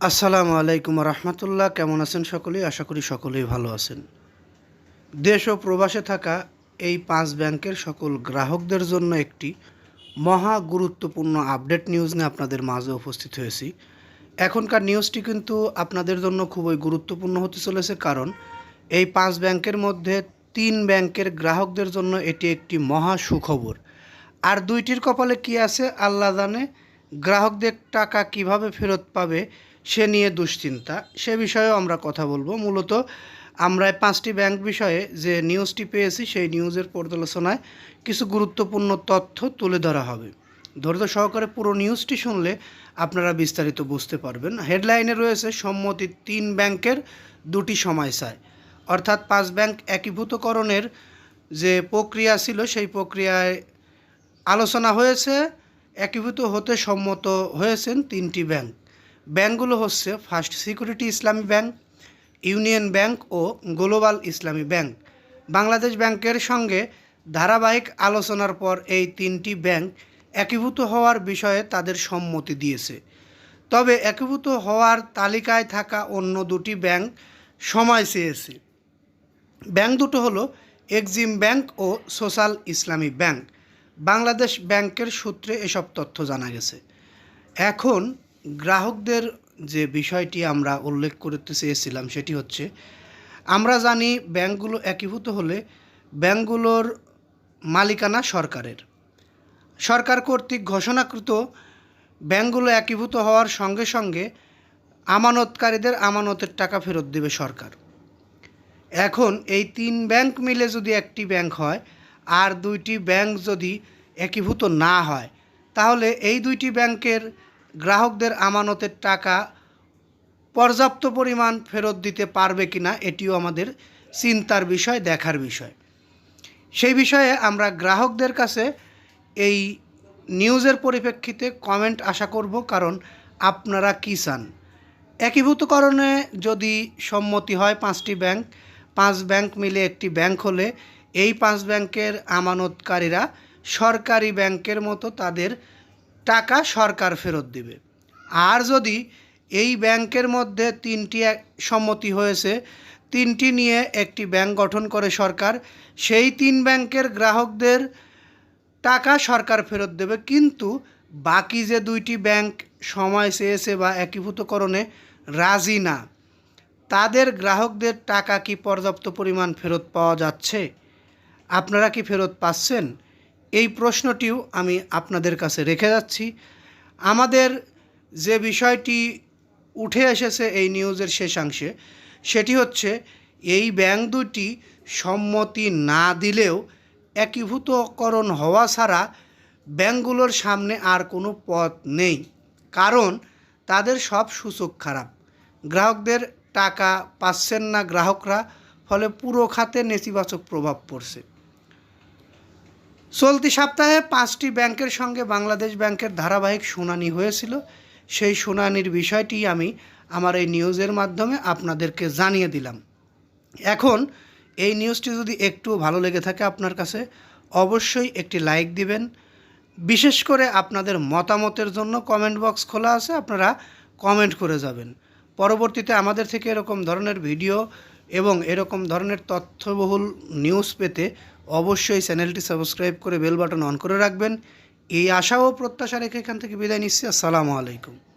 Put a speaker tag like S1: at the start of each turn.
S1: আসসালামু আলাইকুম রহমতুল্লাহ। কেমন আছেন সকলেই? আশা করি সকলেই ভালো আছেন। দেশ ও প্রবাসে থাকা এই পাঁচ ব্যাংকের সকল গ্রাহকদের জন্য একটি মহা গুরুত্বপূর্ণ আপডেট নিউজ নিয়ে আপনাদের মাঝে উপস্থিত হয়েছি। এখনকার নিউজটি কিন্তু আপনাদের জন্য খুবই গুরুত্বপূর্ণ হতে চলেছে কারণ এই পাঁচ ব্যাংকের মধ্যে তিন ব্যাংকের গ্রাহকদের জন্য এটি একটি মহা সুখবর। আর দুইটির কপালে কি আছে? আল্লাহ জানে। গ্রাহকদের টাকা কীভাবে ফেরত পাবে সে নিয়ে দুশ্চিন্তা, সে বিষয়েও আমরা কথা বলব। মূলত আমরা পাঁচটি ব্যাংক বিষয়ে যে নিউজটি পেয়েছি, সেই নিউজের পর্যালোচনায় কিছু গুরুত্বপূর্ণ তথ্য তুলে ধরা হবে। ধৈর্য সহকারে পুরো নিউজটি শুনলে আপনারা বিস্তারিত বুঝতে পারবেন। হেডলাইনে রয়েছে সম্মতি তিন ব্যাংকের দুটি সময় চায় অর্থাৎ পাঁচ ব্যাংক একীভূতকরণের যে প্রক্রিয়া ছিল, সেই প্রক্রিয়ায় আলোচনা হয়েছে। একীভূত হতে সম্মত হয়েছেন তিনটি ব্যাংক। ব্যাংকগুলো হচ্ছে first security Islami bank, union bank ও গ্লোবাল ইসলামী ব্যাংক। বাংলাদেশ ব্যাংকের সঙ্গে ধারাবাহিক আলোচনার পর এই তিনটি ব্যাংক একীভূত হওয়ার বিষয়ে তাদের সম্মতি দিয়েছে। তবে একীভূত হওয়ার তালিকায় থাকা অন্য দুটি ব্যাংক সময় চেয়েছে। ব্যাংক দুটো হলো এক্সিম ব্যাংক ও সোশ্যাল ইসলামী ব্যাংক। বাংলাদেশ ব্যাংকের সূত্রে এসব তথ্য জানা গেছে। এখন গ্রাহকদের যে বিষয়টি আমরা উল্লেখ করতে চেয়েছিলাম সেটি হচ্ছে, আমরা জানি ব্যাংকগুলো একীভূত হলে ব্যাংকগুলোর মালিকানা সরকারের। সরকার কর্তৃক ঘোষণাকৃত ব্যাংকগুলো একীভূত হওয়ার সঙ্গে সঙ্গে আমানতকারীদের আমানতের টাকা ফেরত দেবে সরকার। এখন এই তিন ব্যাংক মিলে যদি একটি ব্যাংক হয় আর দুইটি ব্যাংক যদি একীভূত না হয়, তাহলে এই দুইটি ব্যাংকের গ্রাহকদের আমানতের টাকা পর্যাপ্ত পরিমাণ ফেরত দিতে পারবে কিনা এটিও আমাদের চিন্তার বিষয়, দেখার বিষয়। সেই বিষয়ে আমরা গ্রাহকদের কাছে এই নিউজের পরিপ্রেক্ষিতে কমেন্ট আশা করব, কারণ আপনারা কী চান? একীভূতকরণে যদি সম্মতি হয় পাঁচটি ব্যাংক, পাঁচ ব্যাংক মিলে একটি ব্যাংক হলে এই পাঁচ ব্যাংকের আমানতকারীরা সরকারি ব্যাংকের মতো তাদের টাকা সরকার ফেরত দিবে। আর যদি এই ব্যাংকের মধ্যে তিনটি সম্মতি হয়েছে, তিনটি নিয়ে একটি ব্যাংক গঠন করে সরকার, সেই তিন ব্যাংকের গ্রাহকদের টাকা সরকার ফেরত দেবে। কিন্তু বাকি যে দুইটি ব্যাংক সময় চেয়েছে বা একীভূতকরণে রাজি না, তাদের গ্রাহকদের টাকা কি পর্যাপ্ত পরিমাণ ফেরত পাওয়া যাচ্ছে? আপনারা কি ফেরত পাচ্ছেন? এই প্রশ্নটিও আমি আপনাদের কাছে রেখে যাচ্ছি। আমাদের যে বিষয়টি উঠে এসেছে এই নিউজের শেষাংশে, সেটি হচ্ছে এই ব্যাংক দুটি সম্মতি না দিলেও একীভূতকরণ হওয়া ছাড়া ব্যাংকগুলোর সামনে আর কোনো পথ নেই। কারণ তাদের সব সূচক খারাপ। গ্রাহকদের টাকা পাচ্ছেন না গ্রাহকরা, ফলে পুরো খাতে নেতিবাচক প্রভাব পড়ছে। চলতি সপ্তাহে পাঁচটি ব্যাংকের সঙ্গে বাংলাদেশ ব্যাংকের ধারাবাহিক শুনানি হয়েছিল। সেই শুনানির বিষয়টি আমি আমার এই নিউজের মাধ্যমে আপনাদেরকে জানিয়ে দিলাম। এখন এই নিউজটি যদি একটু ভালো লেগে থাকে আপনার কাছে, অবশ্যই একটি লাইক দিবেন। বিশেষ করে আপনাদের মতামতের জন্য কমেন্ট বক্স খোলা আছে, আপনারা কমেন্ট করে যাবেন। পরবর্তীতে আমাদের থেকে এরকম ধরনের ভিডিও এবং এরকম ধরনের তথ্যবহুল নিউজ পেতে অবশ্যই চ্যানেলটি সাবস্ক্রাইব করে বেল বাটন অন করে রাখবেন। এই আশা ও প্রত্যাশা রেখে এখান থেকে বিদায় নিচ্ছি। আসসালামু আলাইকুম।